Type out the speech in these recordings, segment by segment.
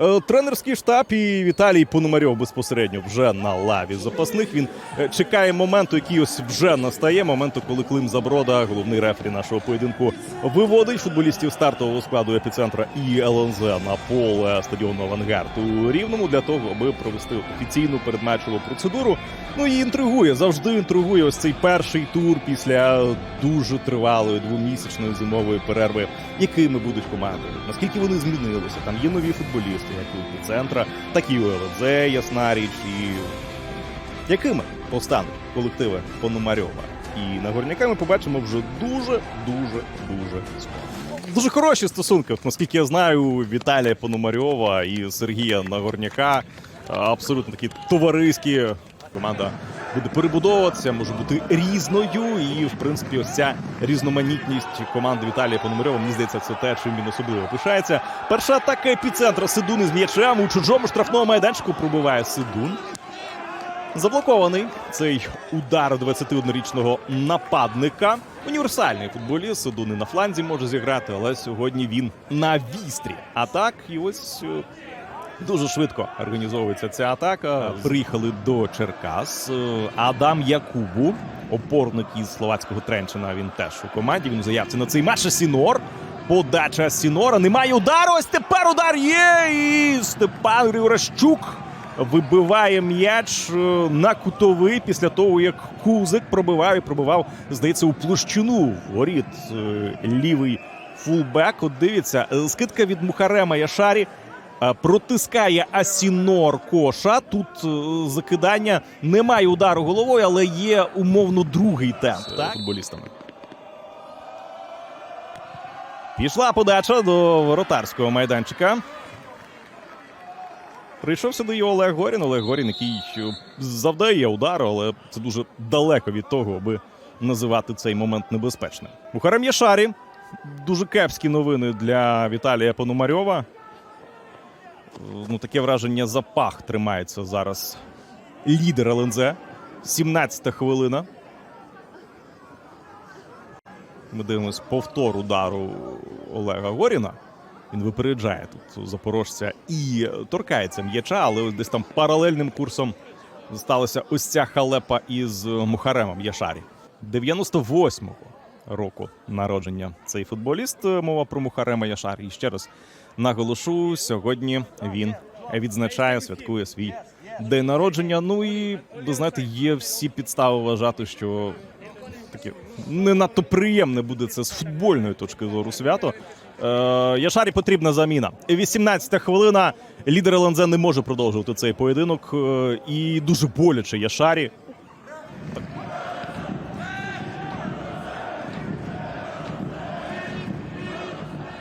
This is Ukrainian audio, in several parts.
Е, Тренерський штаб і Віталій Пономарьов безпосередньо вже на лаві запасних. Він е, чекає моменту, який ось вже настає. Моменту, коли Клим Заброда, головний рефері нашого поєдинку, виводить футболістів стартового складу епіцентра і ЛНЗ на поле стадіону Авангард у Рівному для того, аби провести офіційну передматчеву процедуру. Ну і інтригує завжди інтригує ось цей перший тур після дуже тривалої двомісячної зимової перерви, якими будуть команди, наскільки вони змінилися. Там є нові футболісти, як у центра, так і у ясна річ, і якими постануть колективи Пономарьова. І Нагорняка ми побачимо вже дуже, дуже, дуже скоро. Дуже хороші стосунки, наскільки я знаю, Віталія Пономарьова і Сергія Нагорняка абсолютно такі товариські. Команда буде перебудовуватися, може бути різною. І, в принципі, ось ця різноманітність команди Віталія Пономарьова, мені здається, це те, чим він особливо пишається. Перша атака епіцентра Сидун із м'ячем у чужому штрафному майданчику пробиває Сидун. Заблокований цей удар 21-річного нападника. Універсальний футболіст Сидун і на фланзі може зіграти, але сьогодні він на вістрі. А так, і ось е, дуже швидко організовується ця атака. Приїхали до Черкас. Е, Адам Якубу, опорник із словацького Тренчина. Він теж у команді. Він у заявці на цей матч Сінор. Подача Сінора. Немає удару. Ось тепер удар є. І Степан Григоращук вибиває м'яч е, на кутовий після того, як Кузик пробивав і пробивав, здається, у площину воріт е, лівий фулбек. От дивіться, скидка від Мухарема Яшарі. Е, Протискає Асінор Коша. Тут е, закидання немає удару головою, але є умовно другий темп Так. футболістами. Пішла подача до воротарського майданчика. Прийшов сюди Олег Горін. Олег Горін, який е, завдає удару, але це дуже далеко від того, аби називати цей момент небезпечним. Мухарем Яшарі. Дуже кепські новини для Віталія Пономарьова. Ну, таке враження запах тримається зараз. Лідер ЛНЗ. 17-та хвилина. Ми дивимось повтор удару Олега Горіна. Він випереджає тут запорожця і торкається м'яча, але десь там паралельним курсом сталася ось ця халепа із Мухаремом Яшарі. 98-го року народження цей футболіст. Мова про Мухарема Яшарі. І ще раз наголошу, сьогодні він відзначає, святкує свій день народження. Ну і ви знаєте, є всі підстави вважати, що таке не надто приємне буде це з футбольної точки зору свято. Е, Яшарі потрібна заміна. 18-та хвилина. Лідер ЛНЗ не може продовжувати цей поєдинок. е, І дуже боляче Яшарі.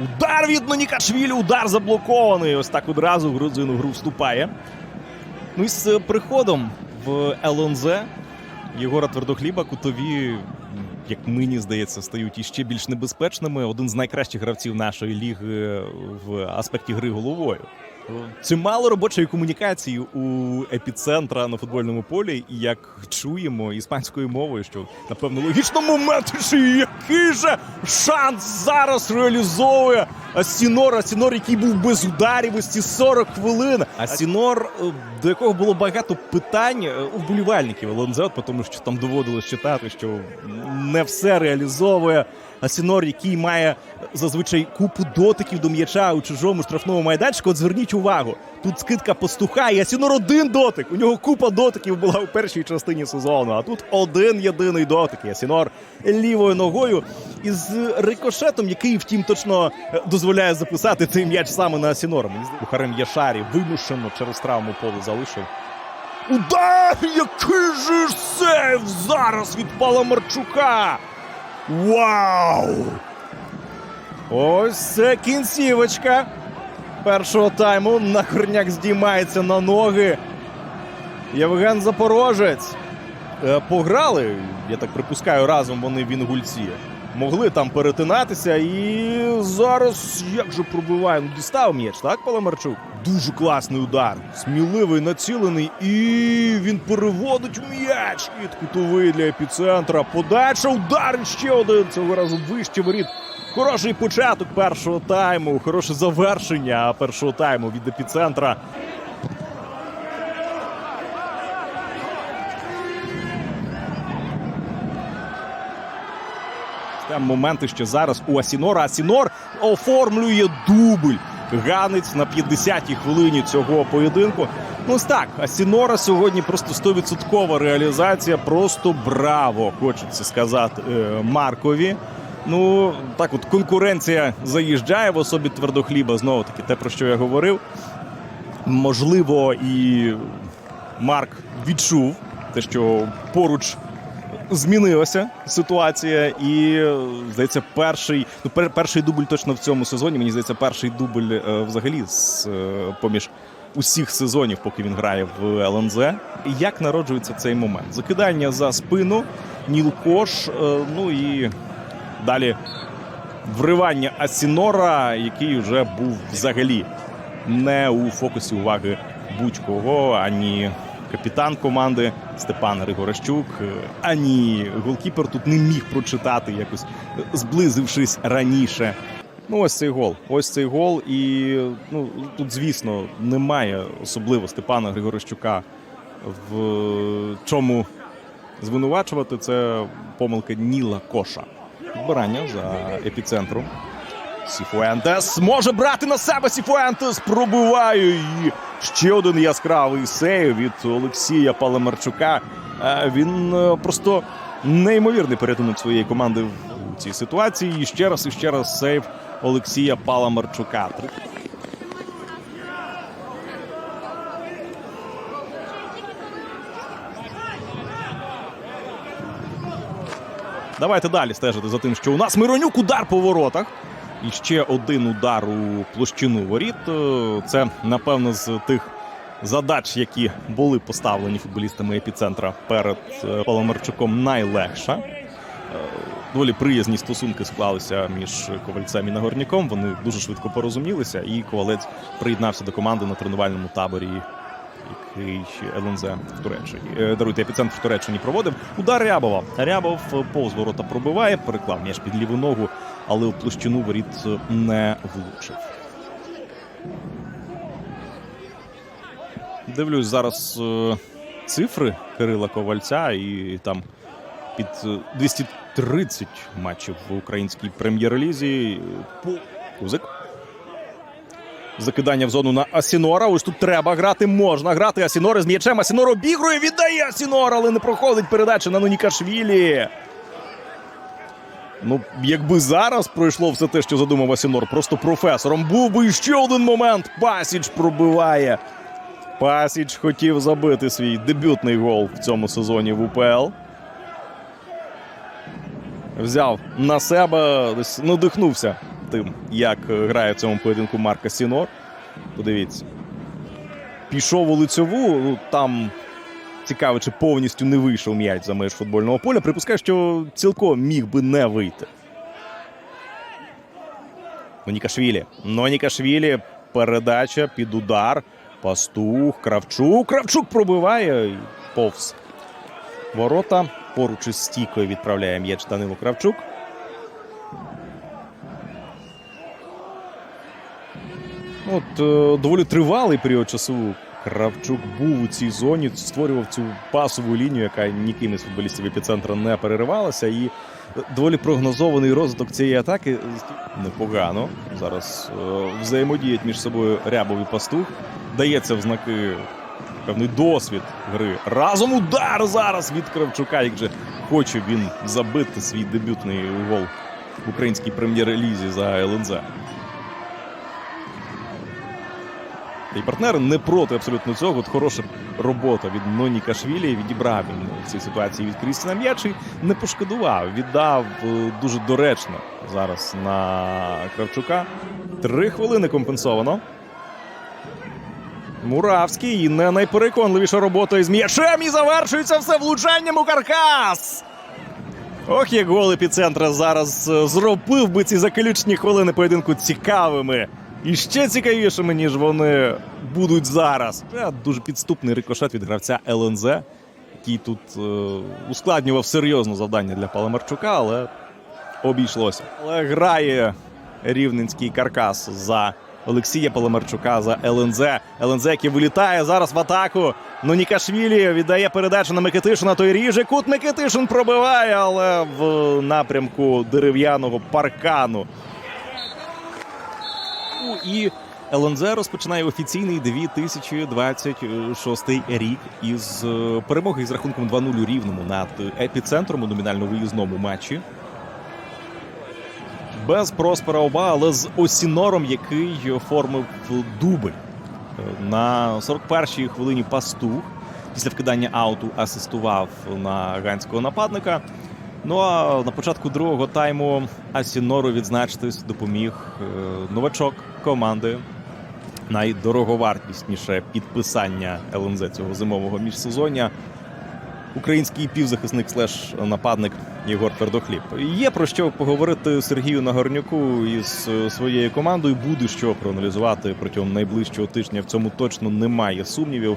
Удар від Нонікашвілі, удар заблокований. Ось так одразу грузин у гру вступає. Ну і з приходом в ЛНЗ Єгора Твердохліба кутові, як мені здається, стають іще більш небезпечними. Один з найкращих гравців нашої ліги в аспекті гри головою. Чимало робочої комунікації у епіцентра на футбольному полі, і як чуємо іспанською мовою, що напевно логічно момент, який же шанс зараз реалізовує Асінор, Асінор, який був без ударів ось ці 40 хвилин. Асінор, е, до якого було багато питань е, у вболівальників ЛНЗ, тому що там доводилось читати, що не все реалізовує. Асінор, який має зазвичай купу дотиків до м'яча у чужому штрафному майданчику. От зверніть увагу, тут скидка пастуха, і Асінор один дотик. У нього купа дотиків була у першій частині сезону. А тут один єдиний дотик. І Асінор лівою ногою із рикошетом, який, втім, точно е, дозволяє записати цей м'яч саме на Асінора. Мені Яшарі вимушено через травму поле залишив. Удар! Який же сейв зараз від Паламарчука! Вау! Ось це кінцівочка першого тайму. Нахорняк здіймається на ноги. Євген Запорожець. Е, Пограли, я так припускаю, разом вони в Інгульці. Могли там перетинатися і зараз як же пробиває. Ну, дістав м'яч, так, Паламарчук? Дуже класний удар. Сміливий, націлений, і він переводить м'яч від кутовий для епіцентра. Подача, удар ще один. Цього разу вище воріт Хороший початок першого тайму, хороше завершення першого тайму від епіцентра. Там моменти ще зараз у Асінора. Асінор оформлює дубль. Ганець на 50-й хвилині цього поєдинку. Ну ось так, Асінора сьогодні просто 100% реалізація. Просто браво! Хочеться сказати е, Маркові. Ну так, от конкуренція заїжджає в особі твердохліба. Знову таки, те про що я говорив. Можливо, і Марк відчув те, що поруч змінилася ситуація, і здається, перший ну пер, перший дубль точно в цьому сезоні. Мені здається, перший дубль е, взагалі з е, поміж усіх сезонів, поки він грає в ЛНЗ. Як народжується цей момент? Закидання за спину, Ніл Кош, е, ну і далі вривання Асінора, який вже був взагалі не у фокусі уваги будь-кого, ані капітан команди Степан Григорощук, е, ані голкіпер тут не міг прочитати, якось е, зблизившись раніше. Ну, ось цей гол. Ось цей гол. І ну тут, звісно, немає особливо Степана Григорощука в чому звинувачувати. Це помилка Ніла Коша. Підбирання за епіцентру. Сіфуентес може брати на себе Сіфуентес. Пробиває і ще один яскравий сейв від Олексія Паламарчука. Е, Він е, просто неймовірний порятунок своєї команди в цій ситуації. І ще раз і ще раз сейв Олексія Паламарчука. Давайте далі стежити за тим, що у нас Миронюк удар по воротах. І ще один удар у площину воріт. Е, Це, напевно, з тих задач, які були поставлені футболістами епіцентра перед е, Паламарчуком, найлегша. Е, Доволі приязні стосунки склалися між ковальцем і нагорняком. Вони дуже швидко порозумілися, і ковалець приєднався до команди на тренувальному таборі, який ЛНЗ в Туреччині. Даруйте, епіцентр в Туреччині проводив. Удар Рябова. Рябов повз ворота пробиває, переклав м'яч під ліву ногу, але у площину воріт е, не влучив. Дивлюсь зараз е, цифри Кирила Ковальця, і там під е, 230 матчів в українській прем'єр-лізі. Кузик. Закидання в зону на Асінора. Ось тут треба грати. Можна грати. Асінор з м'ячем. Асінор обігрує, віддає Асінор, але не проходить передача на Нунікашвілі. Ну, якби зараз пройшло все те, що задумав Асінор, просто професором був би ще один момент. Пасіч пробиває. Пасіч хотів забити свій дебютний гол в цьому сезоні в УПЛ. Взяв на себе, десь надихнувся тим, як е, грає в цьому поєдинку Марка Сінор. Подивіться. Пішов у лицьову, ну там цікаво, чи повністю не вийшов м'яч за меж футбольного поля. Припускаю, що цілком міг би не вийти. Нонікашвілі. Нонікашвілі. Передача під удар. Пастух. Кравчук. Кравчук пробиває. Повз ворота. Поруч із стійкою відправляє м'яч Данило Кравчук. От е, доволі тривалий період часу Кравчук був у цій зоні, створював цю пасову лінію, яка ніким із футболістів епіцентра не переривалася. І доволі прогнозований розвиток цієї атаки непогано. Зараз е, взаємодіють між собою Рябов і Пастух. Дається в знаки певний досвід гри. Разом удар зараз від Кравчука. Як же хоче він забити свій дебютний гол в українській прем'єр-лізі за ЛНЗ. І партнери не проти абсолютно цього. От хороша робота від Нонікашвілі. Відібрав він в цій ситуації від Крістіна м'яч не пошкодував. Віддав е, дуже доречно зараз на Кравчука. Три хвилини компенсовано. Муравський не найпереконливіша робота із м'ячем. І завершується все влучанням у каркас. Ох, як гол епіцентра зараз е, зробив би ці заключні хвилини поєдинку цікавими. І ще цікавішими, ніж вони будуть зараз. Дуже підступний рикошет від гравця ЛНЗ, який тут е, ускладнював серйозно завдання для Паламарчука, але обійшлося. Але грає рівненський каркас за Олексія Поломарчука за ЛНЗ. ЛНЗ, який вилітає зараз в атаку. Ну Нікашвілі віддає передачу на Микитишина. Той ріже. Кут Микитишин пробиває, але в напрямку дерев'яного паркану. Ну, І ЛНЗ розпочинає офіційний 2026 рік із е, перемоги з рахунком 2-0 у рівному над епіцентром у номінально виїзному матчі. Без Проспера Оба, але з Осінором, який оформив дубль. Е, На 41-й хвилині пастух після вкидання ауту асистував на ганського нападника. Ну а на початку другого тайму Асінору відзначитись допоміг е, новачок команди. Найдороговартісніше підписання ЛНЗ цього зимового міжсезоння. Український півзахисник слеш нападник Єгор Твердохліб. Є про що поговорити Сергію Нагорнюку із е, своєю командою. Буде що проаналізувати протягом найближчого тижня. В цьому точно немає сумнівів.